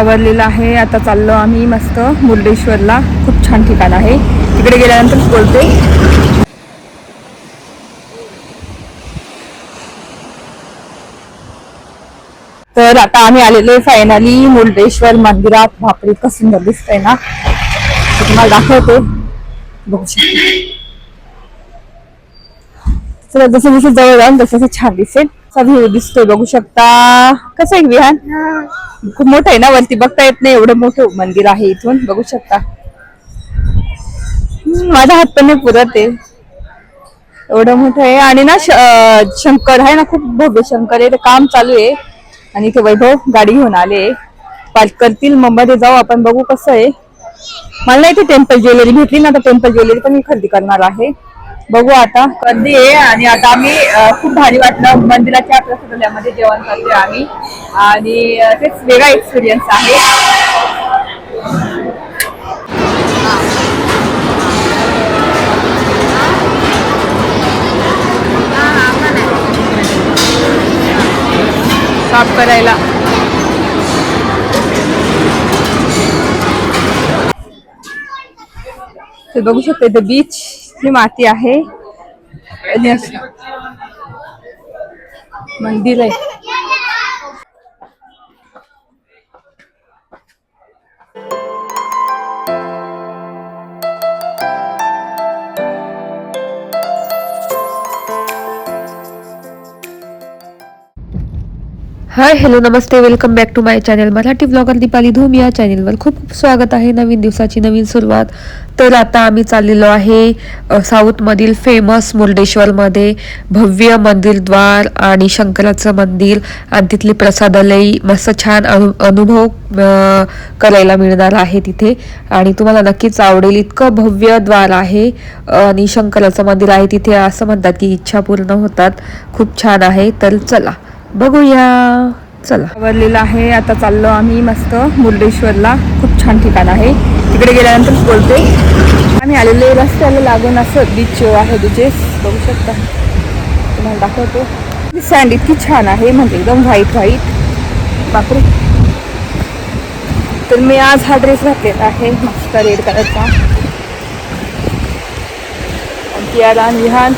आवरलेलं आहे. आता चाललो आम्ही मस्त मुर्डेश्वरला. खूप छान ठिकाण आहे. तिकडे गेल्यानंतर बोलते. तर आता आम्ही आलेलो आहे फायनली मुर्डेश्वर मंदिरात. बापरे इतकं सुंदर दिसतंय ना. तुम्हाला दाखवते. बघू जसं जसं जवळ जाऊन तसं तसं छान दिसेल. चा व्ह्यू दिसतोय बघू शकता. कसं आहे विहान? खूप मोठं आहे ना वरती? बघता येत नाही एवढं मोठं मंदिर आहे इथून बघू शकता. माझा हात पण पुरत आहे. एवढं मोठं आहे. आणि ना शंकर आहे ना खूप भव्य शंकर आहे. ते काम चालू आहे. आणि इथे वैभव गाडी घेऊन आले पार्क करतील मुंबईमध्ये जाऊ आपण बघू कसं आहे. मला नाही इथे टेम्पल ज्वेलरी भेटली ना तर टेम्पल ज्वेलरी पण मी खरेदी करणार आहे. बघू आता. गर्दी आहे आणि आता आम्ही खूप भारी वाटलं. मंदिराच्या प्रसादालयामध्ये जेवण करतोय आम्ही. आणि तेच वेगळा एक्सपिरियन्स आहे. साफ करायला. ते बघू शकता इथे बीच ही माती आहे. मंदिर आहे. Hi hello namaste welcome back to my channel Marathi blogger Deepali Dhoom या चॅनलवर खूप खूप स्वागत आहे नवीन दिवसाची नवीन सुरुवात. तर आता आम्ही चाललेलो आहे साऊथमधील फेमस मुर्डेश्वरमध्ये भव्य मंदिरद्वार आणि शंकराचं मंदिर आणि तिथली प्रसादालय मस्त छान अनु अनुभव करायला मिळणार आहे तिथे. आणि तुम्हाला नक्कीच आवडेल इतकं भव्य द्वार आहे आणि शंकराचं मंदिर आहे तिथे असं म्हणतात की इच्छा पूर्ण होतात. खूप छान आहे तर चला. बघूया. चला. आवरलेलं आहे. आता चाललो आम्ही मस्त मुर्डेश्वरला. खूप छान ठिकाण आहे. तिकडे गेल्यानंतर बोलते. आम्ही आलेले रस्त्याला लागून असं बीच आहे बीचेस बघू शकता. तुम्हाला दाखवतो. सँड इतकी छान आहे. म्हणजे एकदम व्हाईट व्हाईट बापरे. तर मी आज हा ड्रेस घातलेला आहे. मस्त रेड कलरचा आणि कियारा लिहान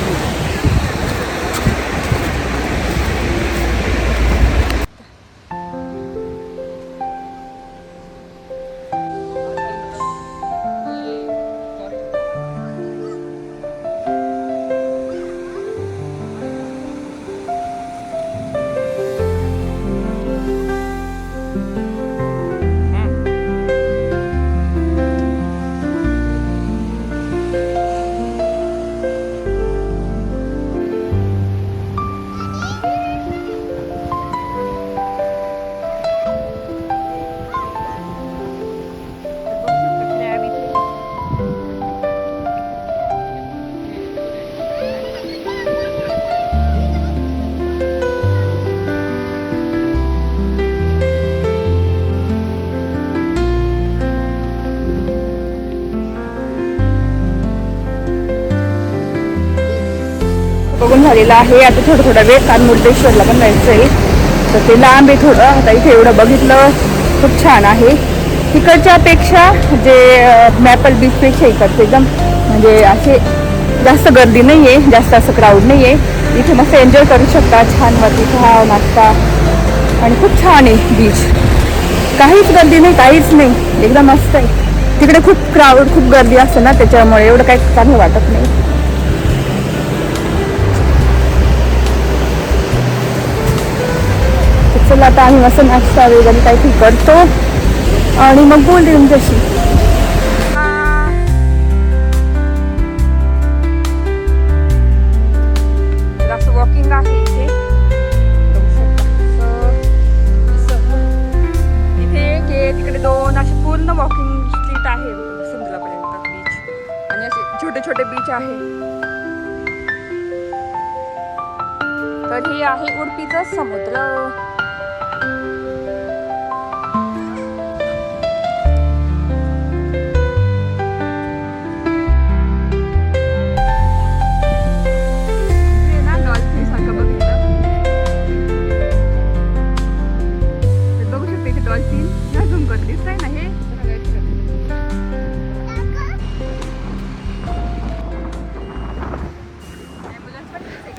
झालेला आहे. आता थोडं थोडा वेळ कारण मुर्डेश्वरला पण जायचं आहे. तर ते लांब आहे थोडं. आता इथे एवढं बघितलं खूप छान आहे. तिकडच्या अपेक्षा जे मॅपल बीचपेक्षा इकडचं एकदम म्हणजे असे जास्त गर्दी नाही आहे जास्त असं क्राऊड नाही आहे इथे मस्त एन्जॉय करू शकता. छान वरती चहा नाश्ता. आणि खूप छान आहे बीच काहीच गर्दी नाही काहीच नाही. एकदम मस्त आहे. तिकडे खूप क्राऊड खूप गर्दी असते ना त्याच्यामुळे एवढं काही चांगलं वाटत नाही. चला आता आम्ही असं नाश्ता वगैरे काहीतरी करतो. आणि मग बोलते तुमच्याशी. वॉकिंग आहे इथे. इथे एक आहे, तिकडे दोन असे पूर्ण वॉकिंग स्ट्रीट आहे. समुद्रापर्यंत बीच आणि असे छोटे छोटे बीच आहे. तर हे आहे उडपीचं समुद्र.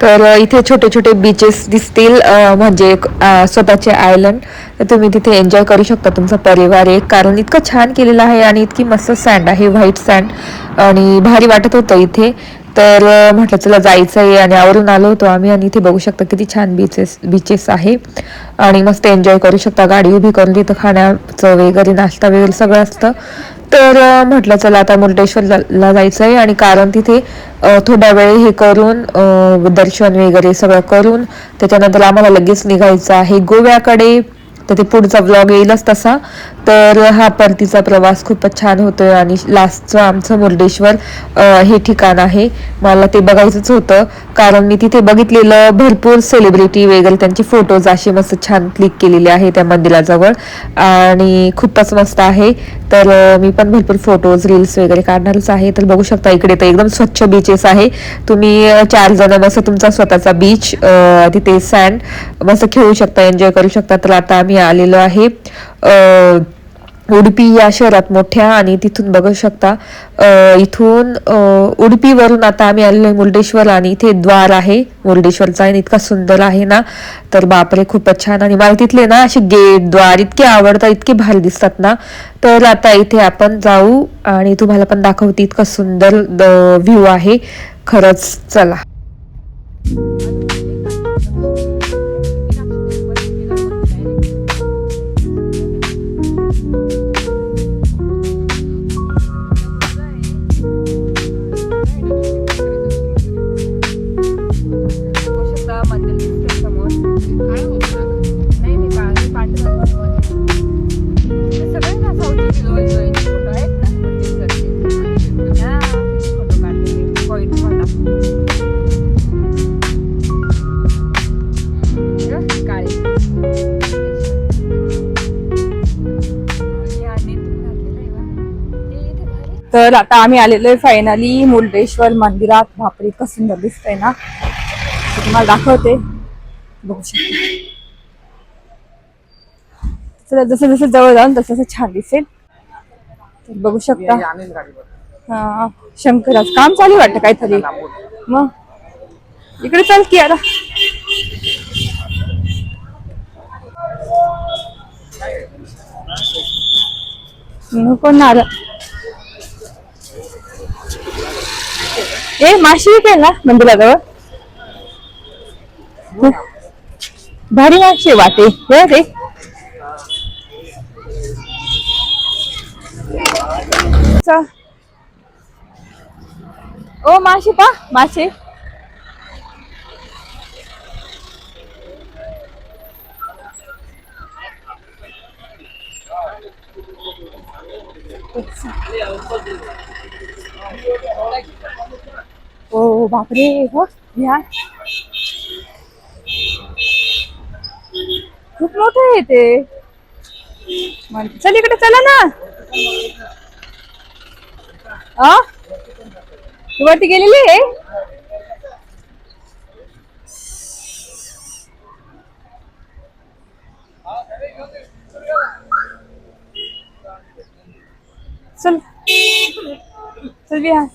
तर इथे छोटे छोटे बीचेस दिसतील म्हणजे एक, स्वतःचे आयलंड तर तुम्ही तिथे एन्जॉय करू शकता तुमचा परिवार. एक कारण इतकं छान केलेलं आहे आणि इतकी मस्त सँड आहे व्हाईट सँड आणि भारी वाटत होतं इथे. तर म्हटलं चला जायचं आहे आणि आवरून आलो होतो आम्ही आणि इथे बघू शकता किती छान बीचेस बीचेस आहे. आणि मस्त एन्जॉय करू शकता. गाडी उभी करून तिथं खाण्याचं वगैरे नाश्ता वगैरे सगळं असतं. तर म्हटलं चला आता मुर्डेश्वरला जायचं आहे आणि कारण तिथे थोड्या वेळ हे करून दर्शन वगैरे सगळं करून त्याच्यानंतर आम्हाला लगेच निघायचं आहे. गोव्याकडे तर ते पुढचा ब्लॉग येईलच तसा. तर हा परतीचा प्रवास खूपच छान होतोय आणि लास्टचं आमचं मुर्डेश्वर हे ठिकाण आहे. मला ते बघायचंच होतं. कारण मी तिथे बघितलेलं भरपूर सेलिब्रिटी वगैरे त्यांचे फोटोज असे मस्त छान क्लिक केलेले आहे त्या मंदिराजवळ. आणि खूपच मस्त आहे. तर मी पण भरपूर फोटोज रील्स वगैरे काढणारच आहे. तर बघू शकता इकडे तर एकदम स्वच्छ बीचेस आहे. तुम्ही चार जण मस्त तुमचा स्वतःचा बीच तिथे सँड मस्त खेळू शकता एन्जॉय करू शकता. तर आता आम्ही आलेलो आहे. उडपी उडुपी या शहरात मोठ्या आणि तिथून बघू शकता इथून उडपीवरून आता आम्ही आलेलो आहे मुर्डेश्वर आणि इथे द्वार आहे. मुर्डेश्वरचा आणि इतका सुंदर आहे ना. तर बापरे खूपच छान आणि मला तिथले ना असे गेट द्वार इतके आवडतात इतके भारी दिसतात ना. तर आता इथे आपण जाऊ आणि तुम्हाला पण दाखवते इतका सुंदर व्ह्यू आहे. खरंच चला. तर आता आम्ही आलेलो आहे फायनली मुर्डेश्वर मंदिरात. बापरे इतकं सुंदर दिसतंय ना. तुम्हाला दाखवते. बघू शकते. चला जसं जसं जवळ जाऊन तसं तसं छान दिसेल. तर बघू शकता. हा शंकराच काम चालू वाटतं काहीतरी. मग? इकडे चल की आता. नको नारळ ए माशी विकेल ना मंदिराजवळ? भारी माशी वाटे. हे रे. चा- ओ माशी पा. मासे ओ बापरे हो या खूप मोठं आहे ते. म्हण- चल इकडे चला ना. आ तू वरती गेलेली आहे? चल. चल बिहार.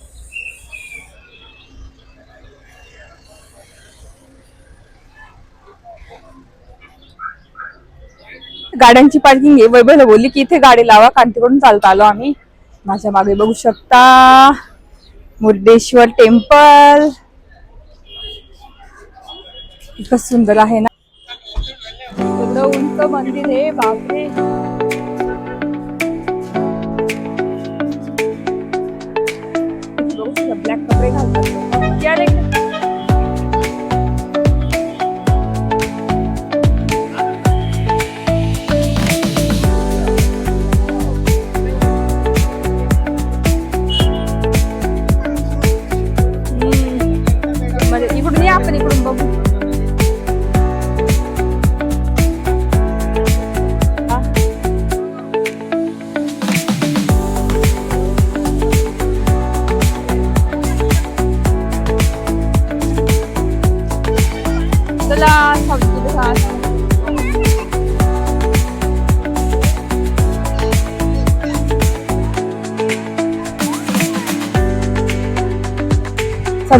गाड्यांची पार्किंग आहे. वैभवला बोलली की इथे गाडी लावा कांतीकडून चालता आलो आम्ही. माझ्या मागे बघू शकता. मुर्डेश्वर टेम्पल. इतकं सुंदर आहे ना. एवढं उंच मंदिर आहे बापरे. ब्लॅक कपडे घालतात.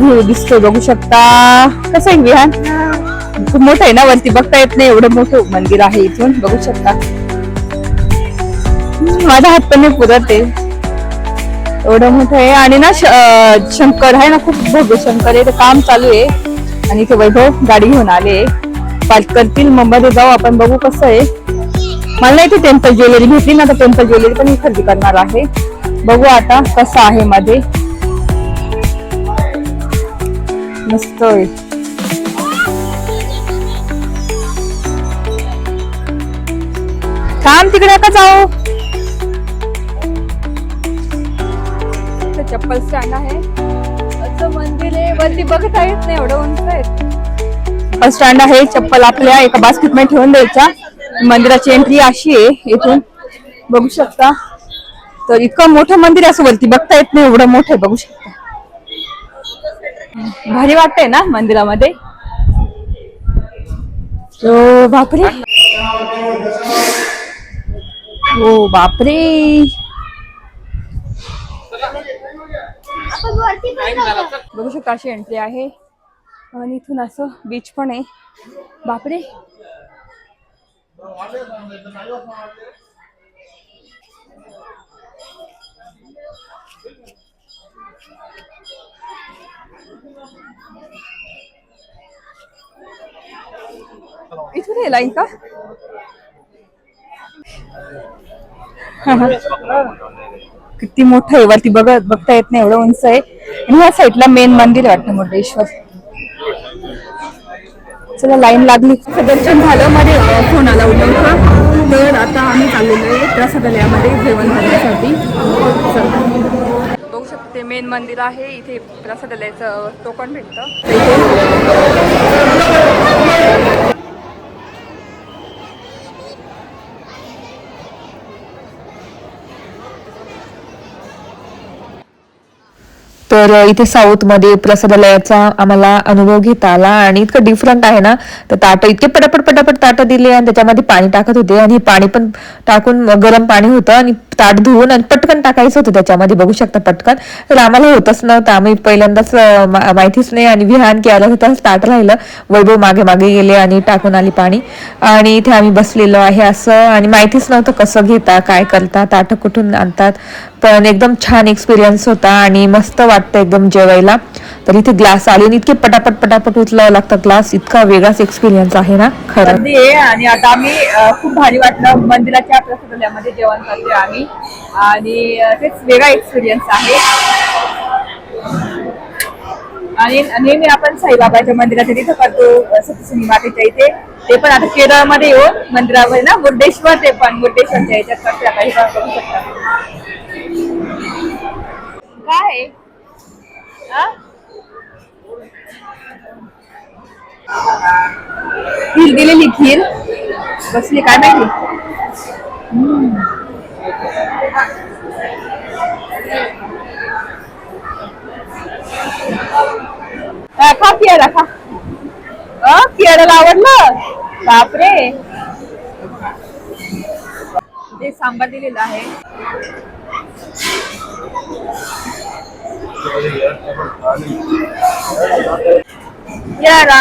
व्ह्यू दिसतोय बघू शकता. कसं आहे विहान? खूप मोठं आहे ना वरती? बघता येत नाही एवढं मोठं मंदिर आहे इथून बघू शकता. माझा हात पण पुरत आहे. एवढं मोठं आहे. आणि ना श- शंकर आहे ना खूप भव्य शंकर आहे. तर काम चालू आहे. आणि इथे वैभव गाडी घेऊन आले पार्क करतील मुंबईत जाऊ आपण बघू कसं आहे. मला नाही ते टेम्पल ज्वेलरी घेतली ना तर टेम्पल ज्वेलरी पण मी खरेदी करणार आहे. बघू आता कसं आहे मध्ये. मस्त आहे काम तिकडे का जाऊ. चप्पल स्टँड आहे. असं मंदिर आहे वरती बघता येत नाही एवढं उंच आहे. चप्पल स्टँड आहे चप्पल आपल्या एका बास्केटमध्ये ठेवून द्यायच्या मंदिराची एंट्री अशी आहे इथून. बघू शकता. तर इतकं मोठं मंदिर असं वरती बघता येत नाही एवढं मोठं आहे बघू शकता. भारी वाटतंय ना मंदिरामध्ये? ओ बापरे. हो बापरे. बघू शकता अशी एंट्री आहे. आणि इथून असं बीच पण आहे. बापरे. इथून लाईन का किती मोठं आहे वरती बघत बघता येत नाही एवढं उंच आहे आणि ह्या साईडला मेन मंदिर वाटतं मुर्डेश्वर चला लाईन लागली दर्शन झालं मध्ये फोन आला उठवता तर आता आम्ही चाललेलो आहे प्रसादालयामध्ये जेवण करण्यासाठी. बघू शकते मेन मंदिर आहे. इथे प्रसादालयाचं टोकन भेटतं. तर इथे साऊथमध्ये प्रसादालयाचा आम्हाला अनुभव घेता आला आणि इतकं डिफरंट आहे ना. तर ताटं इतके पटापट पटापट ताटं दिले आणि त्याच्यामध्ये पाणी टाकत होते आणि पाणी पण टाकून गरम पाणी होतं आणि ताट धुवून आणि पटकन टाकायचं होतं त्याच्यामध्ये. बघू शकता पटकन. तर आम्हाला होतच नव्हतं. आम्ही पहिल्यांदाच मा- माहितीच नाही आणि विहान केलं होता ताट राहिलं. वैभव मागे मागे गेले आणि टाकून आली पाणी. आणि इथे आम्ही बसलेलो आहे असं. आणि माहितीच नव्हतं कसं घेता काय करता ताटं कुठून आणतात. पण एकदम छान एक्सपिरियन्स होता आणि मस्त वाटतं एकदम जेवायला. तर इथे ग्लास आले आणि इतके पटापट पटापट उचलावं लागतं. ग्लास इतका वेगळाच एक्सपिरियन्स आहे ना खरं. आहे आणि आता आम्ही खूप भारी वाटलं. मंदिराच्या प्रसादालयामध्ये जेवण करतोय आम्ही. आणि तेच वेगळा एक्सपिरियन्स आहे. आणि नेहमी आपण साईबाबाच्या मंदिराच्या तिथं करतो अ, मातेच्या इथे. ते पण आता केरळमध्ये येऊन मंदिरामध्ये ना मुर्डेश्वर ते पण मुर्डेश्वरच्या याच्यात करते आता हे करू शकता. काय आहे? आ? खीर दिलेली खीर कसली काय माहिती? खा पियाला खा. अ पियाला आवडलं? बापरे. ते सांबार दिलेलं आहे. यारा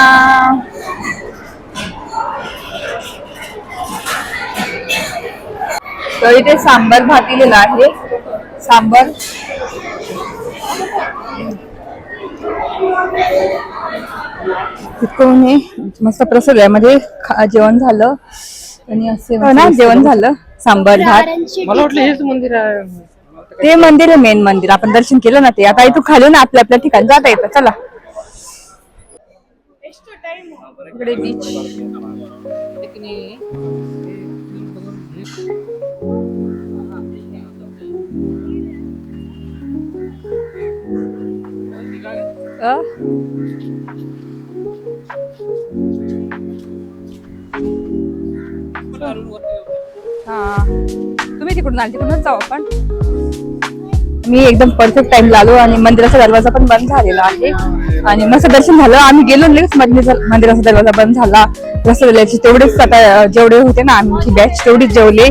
तर इथे सांबर भात दिलेला आहे. सांबर. तिथून हे मस्त प्रसादामध्ये खा- जेवण झालं आणि असे हो ना जेवण झालं. सांबर भात. मला वाटलं हेच मंदिर आहे. ते मंदिर आहे मेन मंदिर. आपण दर्शन केलं ना ते. आता इथून खाली ना आपल्या आपल्या ठिकाणी जाता येतं. चला. इकडे बीच अ? हा. तुम्ही तिकडून आल तिकडूनच जाऊ आपण. मी एकदम परफेक्ट टाइम आलो आणि मंदिराचा दरवाजा पण बंद झालेला आहे. आणि मस्त दर्शन झालं. आम्ही गेलो लगेच मंदिराचा दरवाजा बंद झाला. रसगुल्ल्याचे तेवढेच आता जेवढे होते ना आमची बॅच तेवढीच जेवले.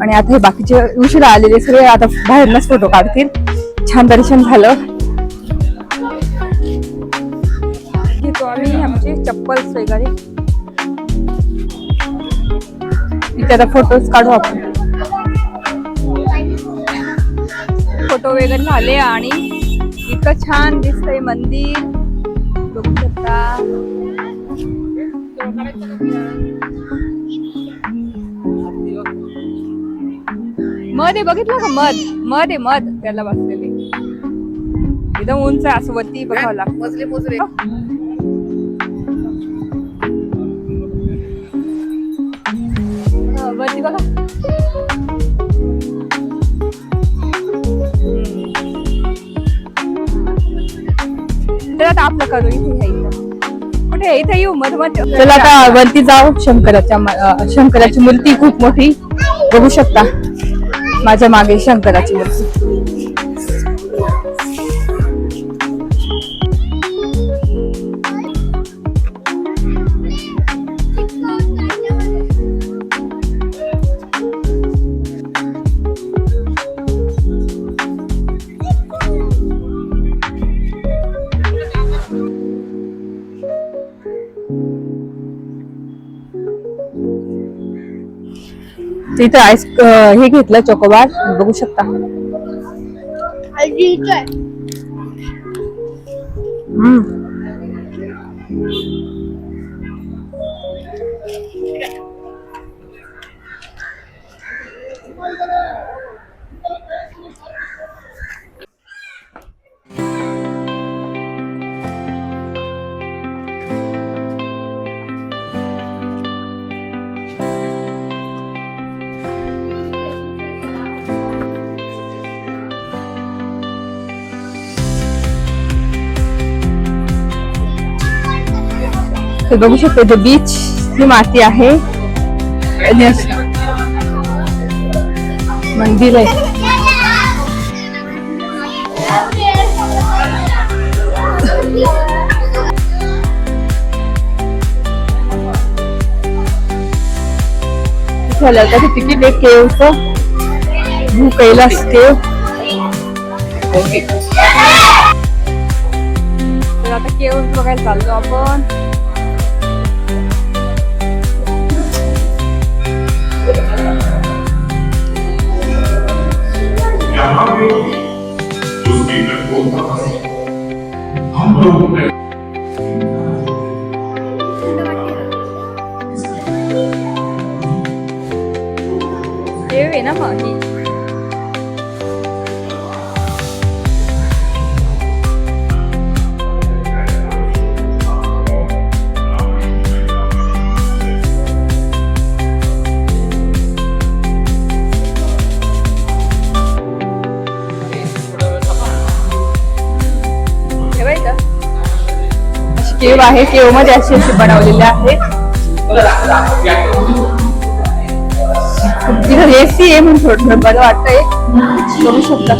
आणि आता हे बाकीचे उशिरा आलेले सगळे आता बाहेरनच फोटो काढतील. छान दर्शन झालं. टेम्पल्स वगैरे. आता फोटोज काढू आपण. फोटो वगैरे झाले आणि इतकं छान दिसतंय मंदिर. बघू शकता. मध आहे बघितलं का मध? मध आहे मध. त्याला बसलेले. एकदम उंच असं वरती बघावं लागतं. मजले मोजले बघा. तर आता आपलं करू इथे कुठे? इथे येऊ मध चला आता वरती जाऊ. शंकराच्या शंकराची मूर्ती खूप मोठी. बघू शकता. माझ्या मागे शंकराची मूर्ती. इथं आईस हे घेतलं चोकोबार. बघू शकता. हम्म. तर बघू शकतो इथे बीच ही माती आहे. मंदिर आहे. झालं का तिकीट एक केवचं भू कैलास केव तर आता केव बघायला चाललो आपण. Do you remember? केव आहे केवमध्ये अशी अशी बनवलेली आहे. तिथं एसी आहे म्हणून थोडं थोडं बरं वाटतंय. करू शकता.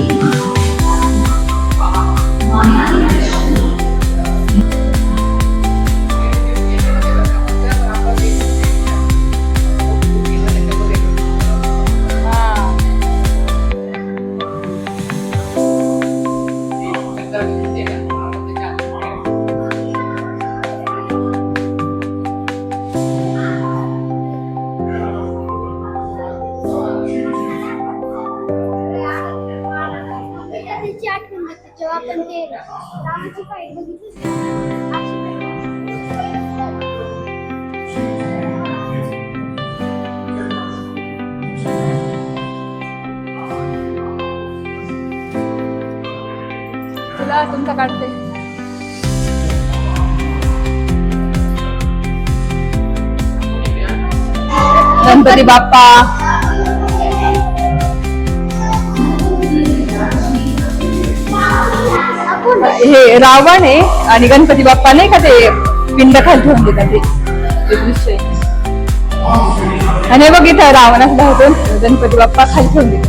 गणपती बाप्पा हे रावण आहे आणि गणपती बाप्पा नाही का ते पिंड खाली ठेवून देतात ते ते दृश्य आणि बघ इथं रावणाचं होतो गणपती बाप्पा खाली ठेवून देतात.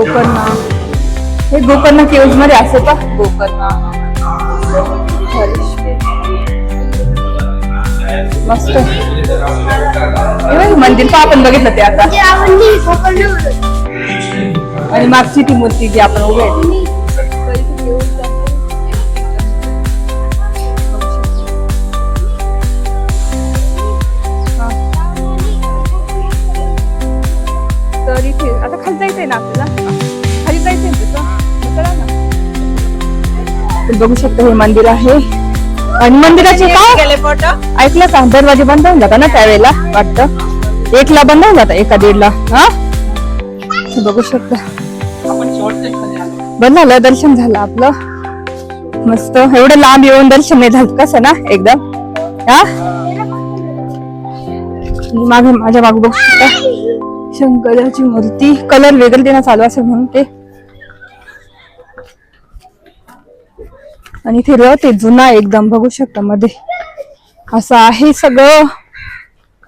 गोकर्णा. हे गोकर्णा केव्जमध्ये असं का? गोकर्णा. मस्त. हे मंदिर पण आपण बघितलं ते आता? जे आपण ती कोकणला आणि मागची ती मूर्ती जी आपण उभे आहे. बघू शकता हे मंदिर आहे. आणि मंदिराचे काय ऐकलं का? दरवाजे बंद होऊन जाता ना त्यावेळेला वाटतं. एकला बंद होऊन जाता एका दीडला. हा? हे बघू शकता. बंद झालं दर्शन झालं आपलं. मस्त. एवढं लांब येऊन दर्शन नाही झालं कसं ना एकदम. हा? मागे माझ्या मागे बघू शकता. शंकराची मूर्ती. कलर वेगळं देणं चालू असेल म्हणून ते. आणि इथे रथ आहे जुना एकदम बघू शकता मध्ये. असं आहे सगळं.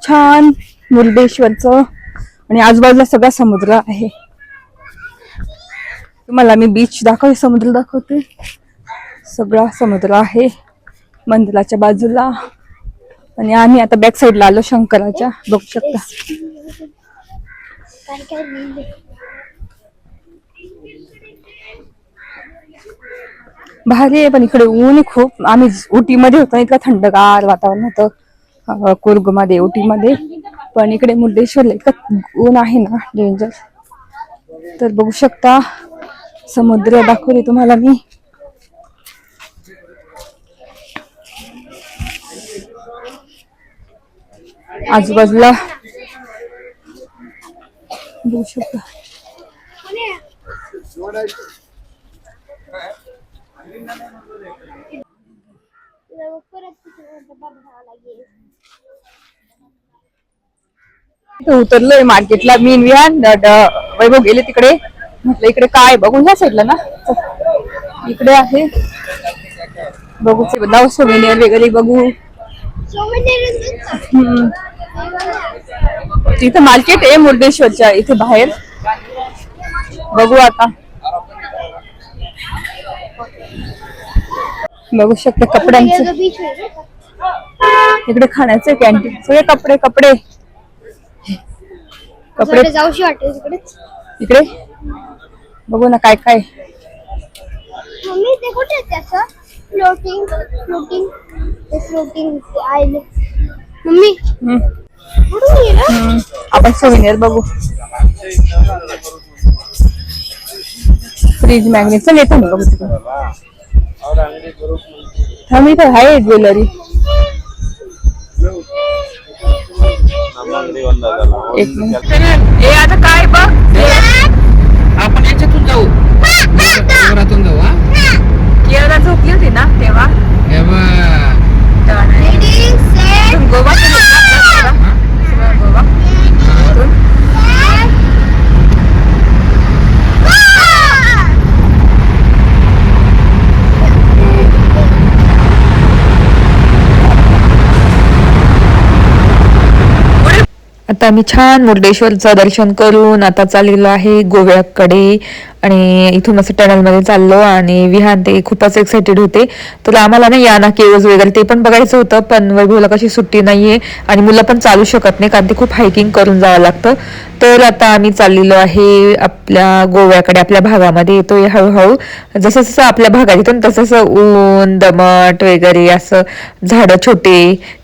छान मुर्डेश्वरचं. आणि आजूबाजूला सगळा समुद्र आहे. तुम्हाला मी बीच दाखवते समुद्र दाखवते. सगळा समुद्र आहे. मंदिराच्या बाजूला. आणि आम्ही आता बॅक साईडला आलो शंकराच्या. बघू शकता काय काय लिहिलंय. भारी आहे पण इकडे ऊन खूप. आम्ही उटीमध्ये होतो इतका इतकं थंडगार वातावरण होतं. कुर्गमध्ये उटीमध्ये पण इकडे मुर्डेश्वरला इतकं ऊन आहे ना डेंजर तर बघू शकता समुद्र दाखवले तुम्हाला मी. आजूबाजूला बघू शकता तुला परत तिथे डबा भरावा लागेल इथे उतरलोय मार्केटला. मी वैभव गेले तिकडे. म्हटलं इकडे काय बघून ह्या साईडला ना. इकडे आहे. बघू जाऊ सोमेनियर वगैरे बघू. हम्म. इथं मार्केट आहे मुर्डेश्वरच्या इथे बाहेर. बघू आता. बघू शकता कपड्यांचे. इकडे खाण्याचे कॅन्टीन सगळे कपडे कपडे. कपडे. जाऊशी तिकडेच इकडे. बघू ना काय काय. मम्मी ते कुठे आहे त्याचं फ्लोटिंग फ्लोटिंग ते फ्लोटिंग आयले मम्मी हम्म, कुठून गेलं? हम्म. आपण सोविनियर बघू. फ्रीज मॅग्नेट चल येतो ना बघू तिकडे. थांब इथं आहे ज्वेलरी. एक मिनिट. ए आता काय बघ? आपण याच्यातून जाऊ. जाऊ हा? झोपली होती ना तेव्हा. तेव्हा गोवा केलं ना आपलं सगळं? सगळं गोवा इथून. आता आम्ही छान मुर्डेश्वरचं दर्शन करून आता चाललेलो आहे गोव्याकडे. आणि इथून असं टनलमध्ये चाललो आणि विहान ते खूपच एक्साइटेड होते. तर आम्हाला ना याना केव्ज वगैरे ते पण बघायचं होतं पण वैभवला कशी सुट्टी नाही आहे आणि मुलं पण चालू शकत नाही कारण ते खूप हायकिंग करून जावं लागतं. तर आता आम्ही चाललेलो आहे आपल्या गोव्याकडे आपल्या भागामध्ये येतोय हळूहळू. जसं जसं आपल्या भागात येतो ना तसं तसं ऊन दमट वगैरे असं झाडं छोटे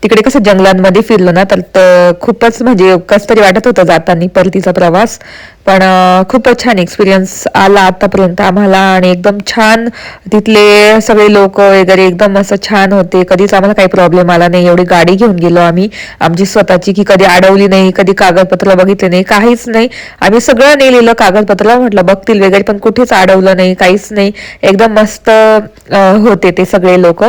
तिकडे कसं जंगलांमध्ये फिरलो ना तर खूपच म्हणजे कसं तरी वाटत होतं जाताना परतीचा प्रवास. पण खूपच छान एक्सपिरियन्स आला आतापर्यंत आम्हाला आणि एकदम छान तिथले सगळे लोक वगैरे एकदम असं छान होते. कधीच आम्हाला काही प्रॉब्लेम आला नाही. एवढी गाडी घेऊन गेलो आम्ही. आमची स्वतःची की कधी अडवली नाही कधी कागदपत्र बघितले नाही काहीच नाही. आम्ही सगळं नेलेलं कागदपत्र. म्हटलं बघतील वगैरे पण कुठेच अडवलं नाही काहीच नाही. एकदम मस्त होते ते सगळे लोक.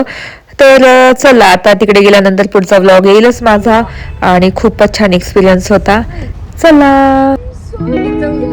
तर चला आता तिकडे गेल्यानंतर पुढचा व्लॉग येईलच माझा. आणि खूपच छान एक्सपिरियन्स होता. चला. चालू